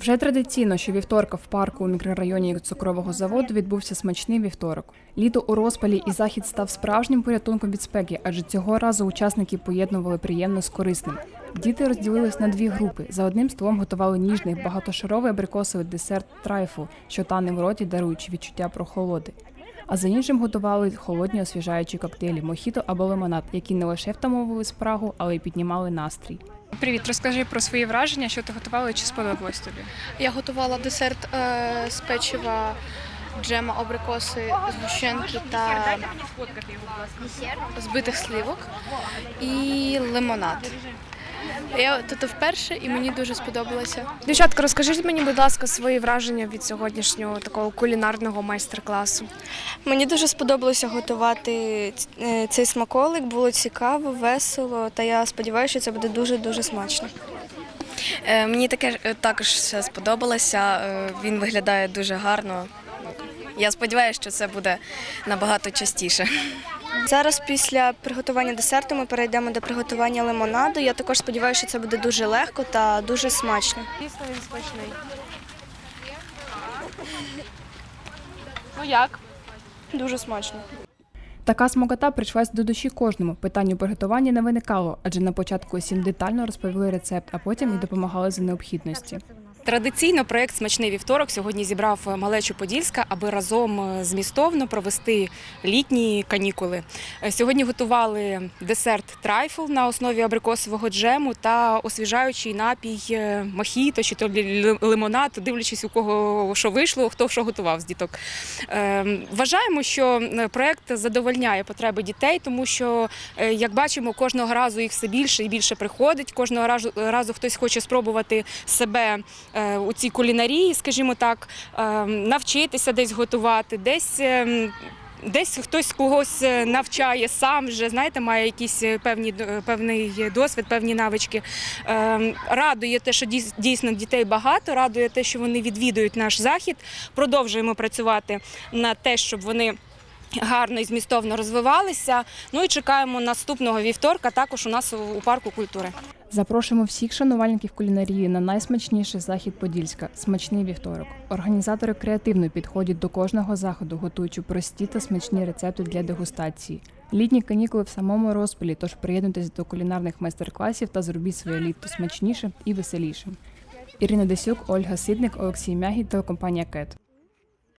Вже традиційно, що вівторка в парку у мікрорайоні цукрового заводу відбувся смачний вівторок. Літо у розпалі і захід став справжнім порятунком від спеки, адже цього разу учасники поєднували приємно з корисним. Діти розділились на дві групи. За одним столом готували ніжний багатошаровий абрикосовий десерт трайфу, що тане в роті, даруючи відчуття прохолоди. А за іншим готували холодні освіжаючі коктейлі мохіто або лимонад, які не лише втамовували спрагу, але й піднімали настрій. Привіт, розкажи про свої враження, що ти готувала чи сподобалось тобі. Я готувала десерт е, з печива, джема, абрикоси, згущенки та збитих сливок і лимонад. Я тут вперше і мені дуже сподобалося. Дівчатка, розкажіть мені, будь ласка, свої враження від сьогоднішнього такого кулінарного майстер-класу. Мені дуже сподобалося готувати е, цей смаколик. Було цікаво, весело, та я сподіваюся, що це буде дуже дуже смачно. Е, Мені таке е, також все сподобалося. Він виглядає дуже гарно. Я сподіваюся, що це буде набагато частіше. Зараз після приготування десерту ми перейдемо до приготування лимонаду. Я також сподіваюся, що це буде дуже легко та дуже смачно. Дійсно він смачний. Ну як? Дуже смачно. Така смакота прийшлась до душі кожному. Питань у приготуванні не виникало, адже на початку усім детально розповіли рецепт, а потім і допомагали за необхідності. Традиційно проект Смачний вівторок сьогодні зібрав малечу Подільська, аби разом е, змістовно провести літні канікули. Е, Сьогодні готували десерт трайфл на основі абрикосового джему та освіжаючий напій е, мохіто чи то лимонад, дивлячись у кого що вийшло, хто що готував з діток. Вважаємо, що проект задовольняє потреби дітей, тому що, як бачимо, кожного разу їх все більше і більше приходить. Кожного разу, хтось хоче спробувати себе у цій кулінарії, скажімо так, е, навчитися десь готувати, десь. е, Десь хтось когось е, навчає сам вже, знаєте, має якісь е, певні е, певний досвід, певні навички. Е, Радує те, що дійс- дійсно дітей багато, радує те, що вони відвідують наш захід. Продовжуємо працювати на те, щоб вони гарно і змістовно розвивалися. Ну і чекаємо наступного вівторка, також у нас у- парку культури. Запрошуємо всіх шанувальників кулінарії на найсмачніший захід Подільська смачний вівторок. Організатори креативно підходять до кожного заходу, готуючи прості та смачні рецепти для дегустації. Літні канікули в самому розпалі, тож приєднуйтесь до кулінарних майстер-класів та зробіть своє літо смачнішим і веселішим. Ірина Десюк, Ольга Сидник, Олексій Мягі, телекомпанія Кет.